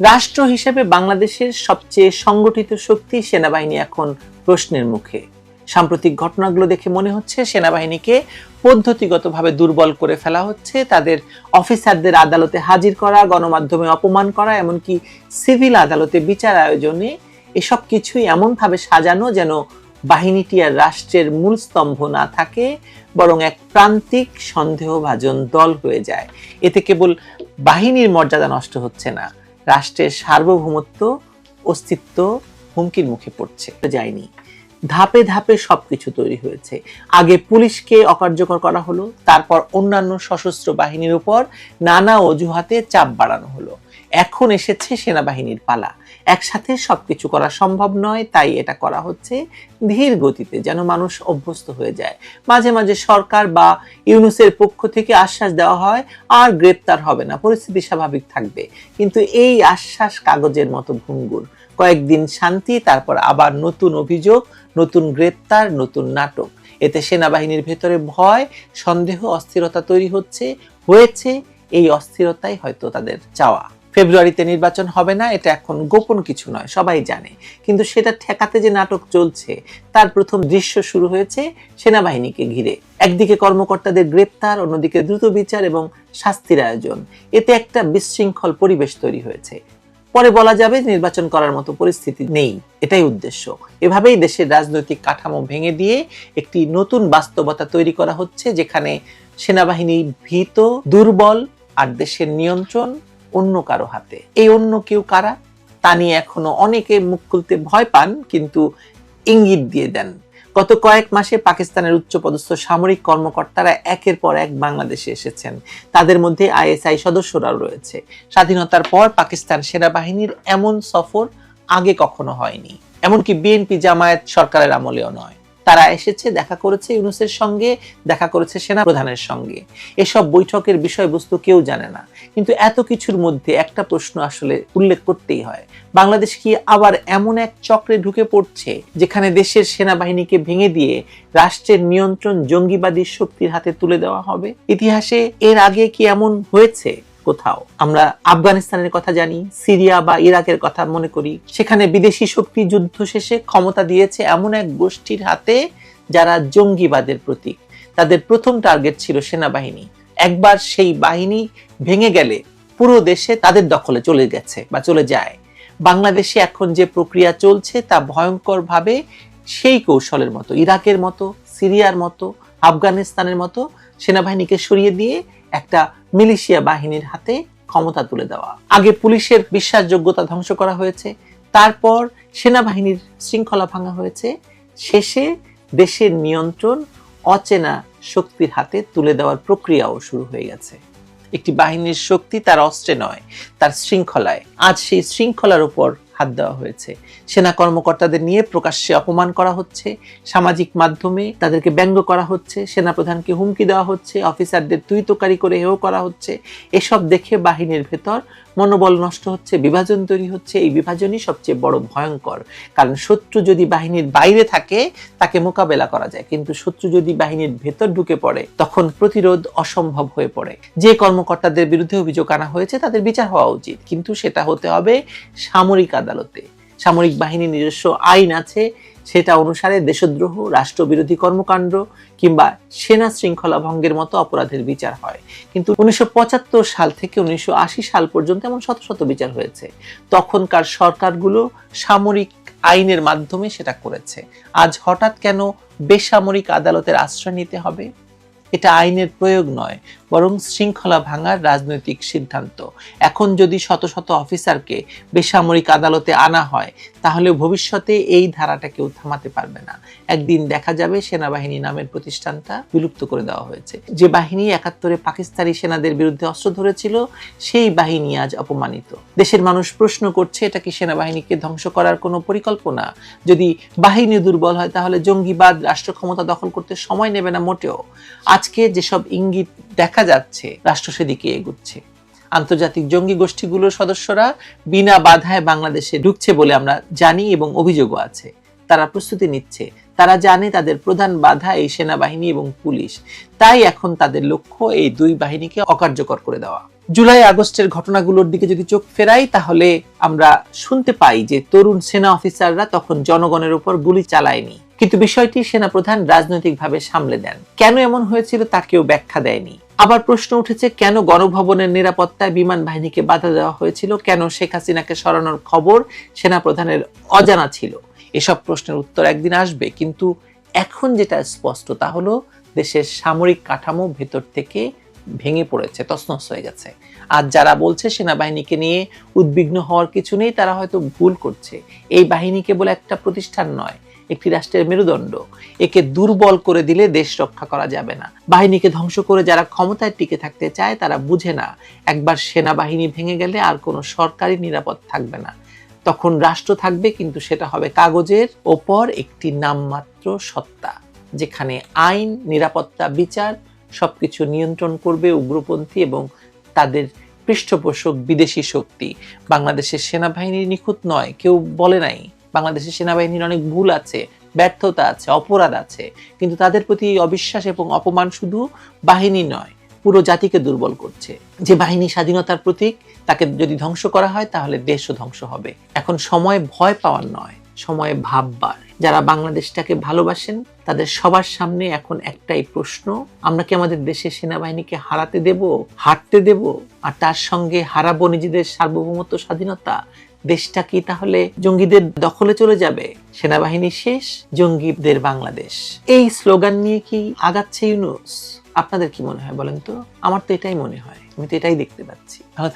রাষ্ট্র হিসেবে বাংলাদেশের সবচেয়ে সংগঠিত শক্তি সেনাবাহিনী এখন প্রশ্নের মুখে। সাম্প্রতিক ঘটনাগুলো দেখে মনে হচ্ছে সেনাবাহিনীকে পদ্ধতিগতভাবে দুর্বল করে ফেলা হচ্ছে। তাদের অফিসারদের আদালতে হাজির করা, গণমাধ্যমে অপমান করা, এমনকি সিভিল আদালতে বিচার আয়োজনে এসব কিছুই এমনভাবে সাজানো যেন বাহিনীটি আর রাষ্ট্রের মূল স্তম্ভ না থাকে, বরং এক প্রান্তিক সন্দেহভাজন দল হয়ে যায়। এতে কেবল বাহিনীর মর্যাদা নষ্ট হচ্ছে না। রাষ্ট্রের সার্বভৌমত্ব, অস্তিত্ব হুমকির মুখে পড়ছে। যায়নি ধাপে ধাপে সবকিছু তৈরি হয়েছে। আগে পুলিশকে অকার্যকর করা হলো, তারপর অন্যান্য সশস্ত্র বাহিনীর উপর নানা অজুহাতে চাপ বাড়ানো হলো। এখন এসেছে সেনাবাহিনীর পালা। একসাথে সবকিছু করা সম্ভব নয়, তাই এটা করা হচ্ছে ধীর গতিতে যেন মানুষ অভ্যস্ত হয়ে যায়। মাঝে মাঝে সরকার বা ইউনুসের পক্ষ থেকে আশ্বাস দেওয়া হয়, আর গ্রেপ্তার হবে না, পরিস্থিতি স্বাভাবিক থাকবে। কিন্তু এই আশ্বাস কাগজের মতো ভঙ্গুর কয়েকদিন শান্তি, তারপর আবার নতুন অভিযোগ, নতুন গ্রেপ্তার, নতুন নাটক। এতে সেনাবাহিনীর ভেতরে ভয়, সন্দেহ, অস্থিরতা তৈরি হচ্ছে, হয়েছে, এই অস্থিরতাই হয়তো তাদের চাওয়া। ফেব্রুয়ারিতে নির্বাচন হবে না, এটা এখন গোপন কিছু নয়, সবাই জানে। কিন্তু সেটা ঠেকাতে যে নাটক চলছে, তার প্রথম দৃশ্য শুরু হয়েছে সেনাবাহিনীকে ঘিরে। একদিকে কর্মকর্তাদের গ্রেপ্তার, অন্যদিকে দ্রুত বিচার এবং শাস্তির আয়োজন। এতে একটা বিশৃঙ্খল পরিবেশ তৈরি হয়েছে। পরে বলা যাবে নির্বাচন করার মতো পরিস্থিতি নেই, এটাই উদ্দেশ্য। এভাবেই দেশের রাজনৈতিক কাঠামো ভেঙে দিয়ে একটি নতুন বাস্তবতা তৈরি করা হচ্ছে, যেখানে সেনাবাহিনী ভীত, দুর্বল আর দেশের নিয়ন্ত্রণ অন্য কারও হাতে। এই অন্য কেউ কারা? তা নিয়ে এখনও অনেকে মুখ খুলতে ভয় পান, কিন্তু ইঙ্গিত দিয়ে দেন। গত কয়েক মাসে পাকিস্তানের উচ্চপদস্থ সামরিক কর্মকর্তারা একের পর এক বাংলাদেশে এসেছেন। তাদের মধ্যে আইএসআই সদস্যরাও রয়েছে। স্বাধীনতার পর পাকিস্তান সেনাবাহিনীর এমন সফর আগে কখনো হয়নি। এমনকি বিএনপি জামায়াত সরকারের আমলেও নয়। তারা এসেছে, দেখা করেছে ইউনুসের সঙ্গে, দেখা করেছে সেনা প্রধানের সঙ্গে। এসব বৈঠকের বিষয়বস্তু কেউ জানে না। কিন্তু এত কিছুর মধ্যে একটা প্রশ্ন আসলে উল্লেখ করতেই হয়। বাংলাদেশ কি আবার এমন এক চক্রে ঢুকে পড়ছে, যেখানে দেশের সেনাবাহিনীকে ভেঙে দিয়ে রাষ্ট্রের নিয়ন্ত্রণ জঙ্গিবাদী শক্তির হাতে তুলে দেওয়া হবে? ইতিহাসে এর আগে কি এমন হয়েছে? কোথাও। আমরা আফগানিস্তানের কথা জানি, সিরিয়া বা ইরাকের কথা মনে করি। সেখানে বিদেশি শক্তি যুদ্ধ শেষে ক্ষমতা দিয়েছে এমন এক গোষ্ঠীর হাতে যারা জঙ্গিবাদের প্রতীক। তাদের প্রথম টার্গেট ছিল সেনাবাহিনী। একবার সেই বাহিনী ভেঙে গেলে পুরো দেশে তাদের দখলে চলে গেছে বা চলে যায়। বাংলাদেশে এখন যে প্রক্রিয়া চলছে তা ভয়ঙ্করভাবে সেই কৌশলের মতো, ইরাকের মতো, সিরিয়ার মতো, আফগানিস্তানের মতো সেনাবাহিনীকে সরিয়ে দিয়ে একটা মিলিশিয়া বাহিনীর হাতে ক্ষমতা তুলে দেওয়া। আগে পুলিশের বিশ্বাসযোগ্যতা ধ্বংস করা হয়েছে, তারপর সেনাবাহিনীর শৃঙ্খলা ভাঙা হয়েছে। শেষে দেশের নিয়ন্ত্রণ অচেনা শক্তির হাতে তুলে দেওয়ার প্রক্রিয়াও শুরু হয়ে গেছে। একটি বাহিনীর শক্তি তার অস্ত্রে নয়, তার শৃঙ্খলায়। আজ সেই শৃঙ্খলার উপর হাত দেওয়া হয়েছে। সেনা কর্মকর্তাদের নিয়ে প্রকাশ্যে অপমান করা হচ্ছে। সামাজিক মাধ্যমে তাদেরকে ব্যঙ্গ করা হচ্ছে। সেনাপ্রধানকে হুমকি দেওয়া হচ্ছে। অফিসারদের তুইতকারি করে হেও করা হচ্ছে। এসব দেখে বাহিনীর ভেতর মনোবল নষ্ট হচ্ছে, বিভাজন তৈরি হচ্ছে, এই বিভাজনই সবচেয়ে বড় ভয়ঙ্কর। কারণ শত্রু যদি বাহিনীর বাইরে থাকে, তাকে মোকাবেলা করা যায়। কিন্তু শত্রু যদি বাহিনীর ভেতর ঢুকে পড়ে, তখন প্রতিরোধ অসম্ভব হয়ে পড়ে। যে কর্মকর্তাদের বিরুদ্ধে অভিযোগ আনা হয়েছে, তাদের বিচার হওয়া উচিত। কিন্তু সেটা হতে হবে সামরিক আদালতে। সামরিক বাহিনীর নিজস্ব আইন আছে, সেটা অনুসারে দেশদ্রোহ, রাষ্ট্রবিরোধী কর্মকাণ্ড কিংবা সেনা শৃঙ্খলা ভঙ্গের মতো অপরাধের বিচার হয়। কিন্তু উনিশশো পঁচাত্তর সাল থেকে উনিশশো আশি সাল পর্যন্ত এমন শত শত বিচার হয়েছে। তখনকার সরকারগুলো সামরিক আইনের মাধ্যমে সেটা করেছে। আজ হঠাৎ কেন বেসামরিক আদালতের আশ্রয় নিতে হবে? এটা আইনের প্রয়োগ নয়, বরং শৃঙ্খলা ভাঙার রাজনৈতিক সিদ্ধান্ত। এখন যদি শত শত অফিসারকে বেসামরিক আদালতে আনা হয় তাহলে ভবিষ্যতে এই ধারাটা কেউ থামাতে পারবে না। একদিন দেখা যাবে সেনাবাহিনী নামের প্রতিষ্ঠানটা বিলুপ্ত করে দেওয়া হয়েছে। যে বাহিনী একাত্তরে পাকিস্তানি সেনাদের বিরুদ্ধে অস্ত্র ধরেছিল, সেই বাহিনী আজ অপমানিত। দেশের মানুষ প্রশ্ন করছে, এটা কি সেনাবাহিনীকে ধ্বংস করার কোনো পরিকল্পনা? যদি বাহিনী দুর্বল হয়, তাহলে জঙ্গিবাদ রাষ্ট্র ক্ষমতা দখল করতে সময় নেবে না মোটেও। আজকে যেসব ইঙ্গিত দেখা যাচ্ছে, রাষ্ট্র সেদিকে এগুচ্ছে। আন্তর্জাতিক জঙ্গি গোষ্ঠীগুলোর সদস্যরা বিনা বাধায় বাংলাদেশে ঢুকছে বলে আমরা জানি এবং অভিযোগও আছে। তারা প্রস্তুতি নিচ্ছে। তারা জানে তাদের প্রধান বাধা এই সেনাবাহিনী এবং পুলিশ। তাই এখন তাদের লক্ষ্য এই দুই বাহিনীকে অকার্যকর করে দেওয়া। জুলাই আগস্টের ঘটনাগুলোর দিকে যদি চোখ ফেরাই, তাহলে আমরা শুনতে পাই যে তরুণ সেনা অফিসাররা তখন জনগণের উপর গুলি চালায়নি। কিন্তু বিষয়টি সেনাপ্রধান রাজনৈতিকভাবে সামলে দেন। কেন এমন হয়েছিল তা কেউ ব্যাখ্যা দেয়নি। আবার প্রশ্ন উঠেছে, কেন গণভবনের নিরাপত্তায় বিমান বাহিনীকে বাধা দেওয়া হয়েছিল? কেন শেখ হাসিনাকে সরানোর খবর সেনাপ্রধানের অজানা ছিল? এসব প্রশ্নের উত্তর একদিন আসবে। কিন্তু এখন যেটা স্পষ্ট তা হলো, দেশের সামরিক কাঠামো ভেতর থেকে ভেঙে পড়েছে, তছনছ হয়ে গেছে। আর যারা বলছে সেনাবাহিনীকে নিয়ে উদ্বিগ্ন হওয়ার কিছু নেই, তারা হয়তো ভুল করছে। এই বাহিনী কেবল একটা প্রতিষ্ঠান নয় একটি রাষ্ট্রের মেরুদণ্ড। একে দুর্বল করে দিলে দেশ রক্ষা করা যাবে না। বাহিনীকে ধ্বংস করে যারা ক্ষমতায় টিকে থাকতে চায়, তারা বুঝে না। একবার সেনাবাহিনী ভেঙে গেলে আর কোনো সরকারি নিরাপদ থাকবে না। তখন রাষ্ট্র থাকবে, কিন্তু সেটা হবে কাগজের ওপর একটি নামমাত্র সত্তা, যেখানে আইন, নিরাপত্তা, বিচার সবকিছু নিয়ন্ত্রণ করবে উগ্রপন্থী এবং তাদের পৃষ্ঠপোষক বিদেশি শক্তি। বাংলাদেশের সেনাবাহিনী নিখুঁত নয়, কেউ বলে নাই। বাংলাদেশের সেনাবাহিনীর অনেক ভুল আছে, ব্যর্থতা আছে, অপরাধ আছে, কিন্তু তাদের প্রতি অবিশ্বাস এবং অপমান শুধু বাহিনী নয়, পুরো জাতিকে দুর্বল করছে। যে বাহিনী স্বাধীনতার প্রতীক, তাকে যদি ধ্বংস করা হয়, তাহলে দেশও ধ্বংস হবে। এখন সময় ভয় পাওয়ার নয়, সময় ভাববার। যারা বাংলাদেশটাকে ভালোবাসেন, তাদের সবার সামনে এখন একটাই প্রশ্ন, আমরা কি আমাদের দেশের সেনাবাহিনীকে হারাতে দেব, হারতে দেব? আর তার সঙ্গে হারাবো নিজেদের সার্বভৌমত্ব, স্বাধীনতা? দেশটা কি তাহলে জঙ্গিদের দখলে চলে যাবে? সেনাবাহিনী শেষ, জঙ্গিদের বাংলাদেশ। এই স্লোগান নিয়ে কি আগাচ্ছে ইউনুস? আপনাদের কি মনে হয় বলেন তো? আমার তো এটাই মনে হয়। আমি তো এটাই দেখতে পাচ্ছি। ভালো।